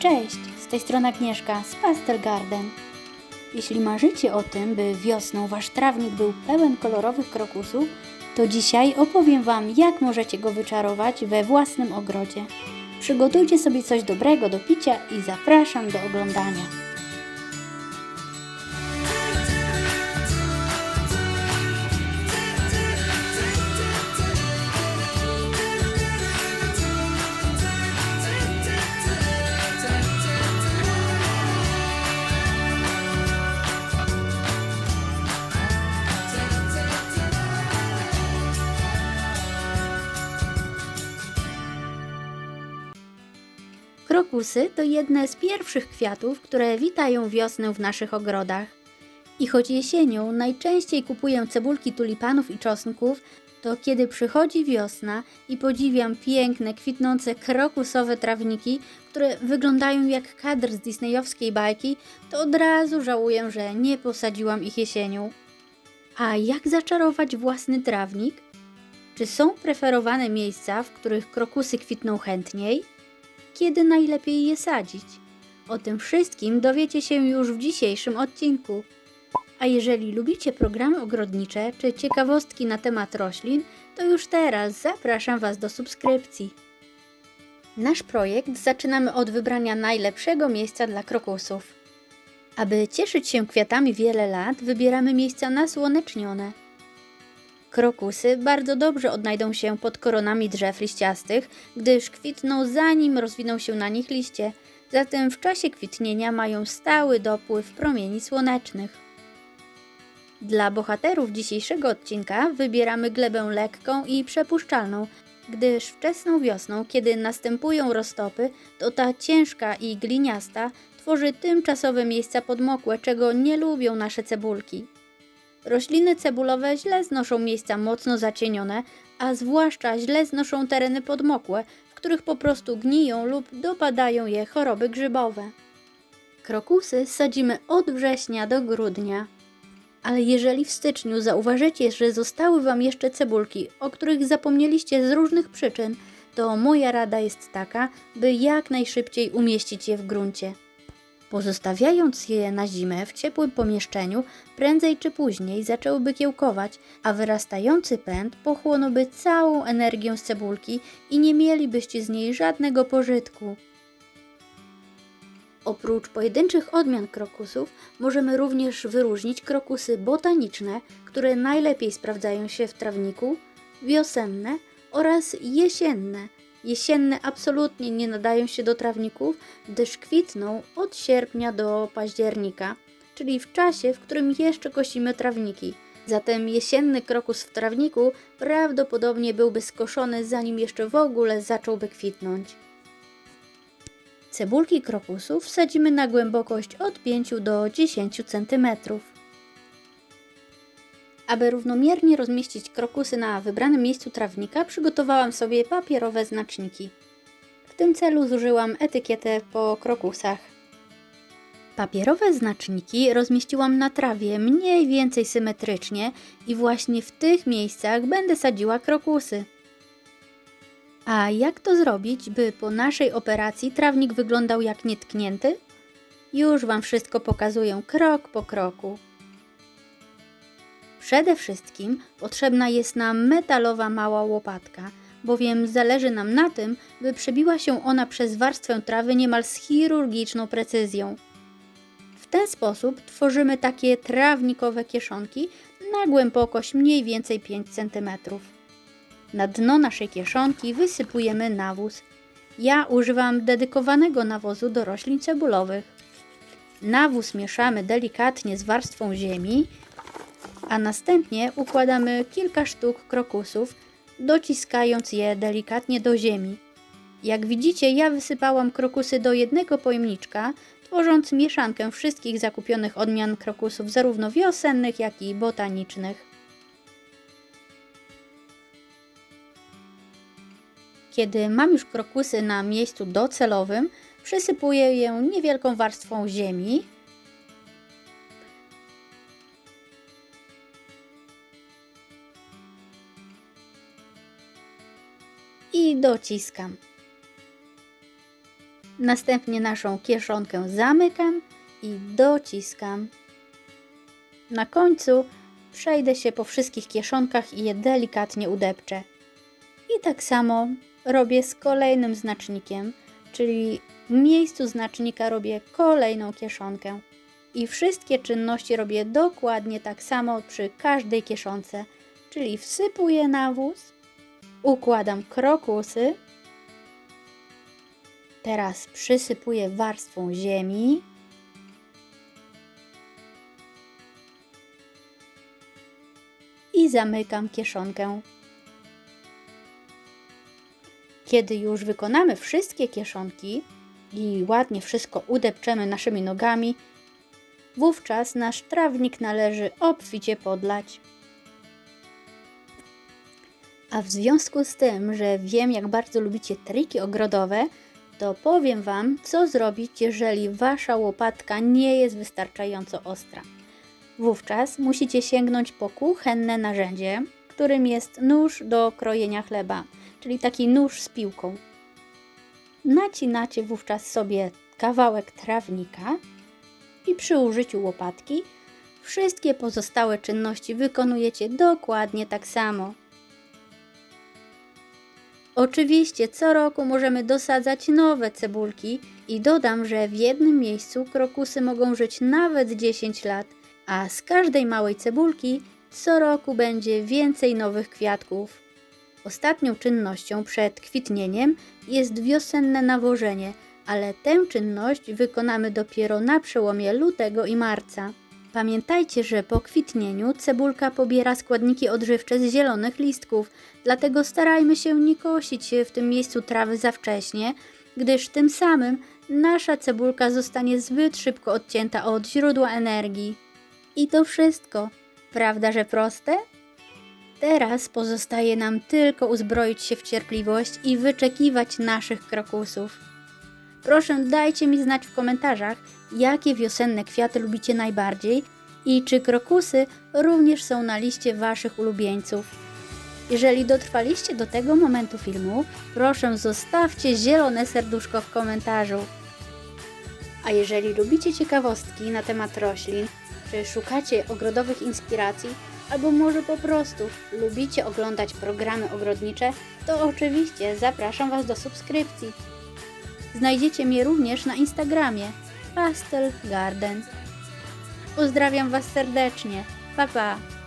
Cześć, z tej strony Agnieszka z Pastel Garden. Jeśli marzycie o tym, by wiosną wasz trawnik był pełen kolorowych krokusów, to dzisiaj opowiem wam, jak możecie go wyczarować we własnym ogrodzie. Przygotujcie sobie coś dobrego do picia i zapraszam do oglądania. Krokusy to jedne z pierwszych kwiatów, które witają wiosnę w naszych ogrodach. I choć jesienią najczęściej kupuję cebulki tulipanów i czosnków, to kiedy przychodzi wiosna i podziwiam piękne, kwitnące krokusowe trawniki, które wyglądają jak kadr z disneyowskiej bajki, to od razu żałuję, że nie posadziłam ich jesienią. A jak zaczarować własny trawnik? Czy są preferowane miejsca, w których krokusy kwitną chętniej? Kiedy najlepiej je sadzić. O tym wszystkim dowiecie się już w dzisiejszym odcinku. A jeżeli lubicie programy ogrodnicze czy ciekawostki na temat roślin, to już teraz zapraszam Was do subskrypcji. Nasz projekt zaczynamy od wybrania najlepszego miejsca dla krokusów. Aby cieszyć się kwiatami wiele lat, wybieramy miejsca nasłonecznione. Krokusy bardzo dobrze odnajdą się pod koronami drzew liściastych, gdyż kwitną zanim rozwiną się na nich liście, zatem w czasie kwitnienia mają stały dopływ promieni słonecznych. Dla bohaterów dzisiejszego odcinka wybieramy glebę lekką i przepuszczalną, gdyż wczesną wiosną, kiedy następują roztopy, to ta ciężka i gliniasta tworzy tymczasowe miejsca podmokłe, czego nie lubią nasze cebulki. Rośliny cebulowe źle znoszą miejsca mocno zacienione, a zwłaszcza źle znoszą tereny podmokłe, w których po prostu gniją lub dopadają je choroby grzybowe. Krokusy sadzimy od września do grudnia. Ale jeżeli w styczniu zauważycie, że zostały Wam jeszcze cebulki, o których zapomnieliście z różnych przyczyn, to moja rada jest taka, by jak najszybciej umieścić je w gruncie. Pozostawiając je na zimę w ciepłym pomieszczeniu, prędzej czy później zaczęłyby kiełkować, a wyrastający pęd pochłonąłby całą energię z cebulki i nie mielibyście z niej żadnego pożytku. Oprócz pojedynczych odmian krokusów, możemy również wyróżnić krokusy botaniczne, które najlepiej sprawdzają się w trawniku, wiosenne oraz jesienne – Jesienne absolutnie nie nadają się do trawników, gdyż kwitną od sierpnia do października, czyli w czasie, w którym jeszcze kosimy trawniki. Zatem jesienny krokus w trawniku prawdopodobnie byłby skoszony zanim jeszcze w ogóle zacząłby kwitnąć. Cebulki krokusów sadzimy na głębokość od 5 do 10 cm. Aby równomiernie rozmieścić krokusy na wybranym miejscu trawnika, przygotowałam sobie papierowe znaczniki. W tym celu zużyłam etykietę po krokusach. Papierowe znaczniki rozmieściłam na trawie mniej więcej symetrycznie i właśnie w tych miejscach będę sadziła krokusy. A jak to zrobić, by po naszej operacji trawnik wyglądał jak nietknięty? Już Wam wszystko pokazuję krok po kroku. Przede wszystkim potrzebna jest nam metalowa mała łopatka, bowiem zależy nam na tym, by przebiła się ona przez warstwę trawy niemal z chirurgiczną precyzją. W ten sposób tworzymy takie trawnikowe kieszonki na głębokość mniej więcej 5 cm. Na dno naszej kieszonki wysypujemy nawóz. Ja używam dedykowanego nawozu do roślin cebulowych. Nawóz mieszamy delikatnie z warstwą ziemi a następnie układamy kilka sztuk krokusów, dociskając je delikatnie do ziemi. Jak widzicie, ja wysypałam krokusy do jednego pojemniczka, tworząc mieszankę wszystkich zakupionych odmian krokusów, zarówno wiosennych, jak i botanicznych. Kiedy mam już krokusy na miejscu docelowym, przysypuję je niewielką warstwą ziemi, i dociskam. Następnie naszą kieszonkę zamykam i dociskam. Na końcu przejdę się po wszystkich kieszonkach i je delikatnie udepczę. I tak samo robię z kolejnym znacznikiem, czyli w miejscu znacznika robię kolejną kieszonkę. I wszystkie czynności robię dokładnie tak samo przy każdej kieszonce, czyli wsypuję nawóz, układam krokusy, teraz przysypuję warstwą ziemi, i zamykam kieszonkę. Kiedy już wykonamy wszystkie kieszonki i ładnie wszystko udepczemy naszymi nogami, wówczas nasz trawnik należy obficie podlać. A w związku z tym, że wiem, jak bardzo lubicie triki ogrodowe, to powiem Wam, co zrobić, jeżeli Wasza łopatka nie jest wystarczająco ostra. Wówczas musicie sięgnąć po kuchenne narzędzie, którym jest nóż do krojenia chleba, czyli taki nóż z piłką. Nacinacie wówczas sobie kawałek trawnika i przy użyciu łopatki wszystkie pozostałe czynności wykonujecie dokładnie tak samo. Oczywiście co roku możemy dosadzać nowe cebulki i dodam, że w jednym miejscu krokusy mogą żyć nawet 10 lat, a z każdej małej cebulki co roku będzie więcej nowych kwiatków. Ostatnią czynnością przed kwitnieniem jest wiosenne nawożenie, ale tę czynność wykonamy dopiero na przełomie lutego i marca. Pamiętajcie, że po kwitnieniu cebulka pobiera składniki odżywcze z zielonych listków, dlatego starajmy się nie kosić w tym miejscu trawy za wcześnie, gdyż tym samym nasza cebulka zostanie zbyt szybko odcięta od źródła energii. I to wszystko. Prawda, że proste? Teraz pozostaje nam tylko uzbroić się w cierpliwość i wyczekiwać naszych krokusów. Proszę dajcie mi znać w komentarzach, jakie wiosenne kwiaty lubicie najbardziej i czy krokusy również są na liście Waszych ulubieńców. Jeżeli dotrwaliście do tego momentu filmu, proszę zostawcie zielone serduszko w komentarzu. A jeżeli lubicie ciekawostki na temat roślin, czy szukacie ogrodowych inspiracji, albo może po prostu lubicie oglądać programy ogrodnicze, to oczywiście zapraszam Was do subskrypcji. Znajdziecie mnie również na Instagramie Pastel Garden. Pozdrawiam Was serdecznie. Pa pa!